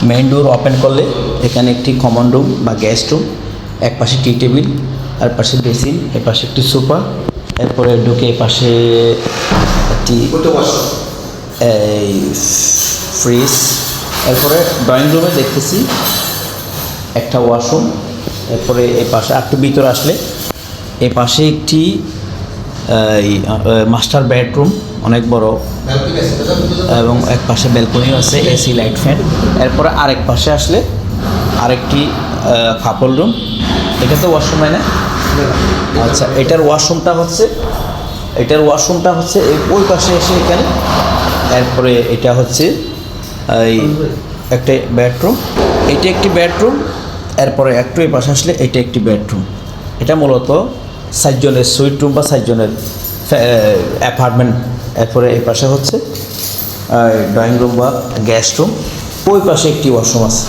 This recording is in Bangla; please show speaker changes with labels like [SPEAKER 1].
[SPEAKER 1] মেইন ডোর ওপেন করলে এখানে একটি কমন রুম বা গেস্ট রুম এক পাশে টি টেবিল আর পাশে বেসিন এ পাশে একটি সোফা এরপরে ঢুকে এ পাশে একটি এই ফ্রিজ এরপরে ড্রয়িং রুমে দেখতেছি একটা ওয়াশরুম এরপরে এই পাশে একটু ভিতরে আসলে এ পাশে একটি মাস্টার বেডরুম, অনেক বড়। এবং এক পাশে ব্যালকনিও আছে, এসি, লাইট, ফ্যান। এরপরে আরেক পাশে আসলে আরেকটি কাপড় রুম। এটা তো ওয়াশরুম হয় না? আচ্ছা এটার ওয়াশরুমটা হচ্ছে, এটার ওয়াশরুমটা হচ্ছে এই ওই পাশে এসে এখানে। এরপরে এটা হচ্ছে, এই একটা বেডরুম। এটা একটি বেডরুম, এরপরে একটু এই পাশে আসলে এটা একটি বেডরুম। এটা মূলত সাতজনের সুইট রুম বা সাতজনের অ্যাপার্টমেন্ট এরপরে এই পাশে হচ্ছে ড্রয়িং রুম বা গ্যাস রুম ওই পাশে একটি ওয়াশরুম আছে।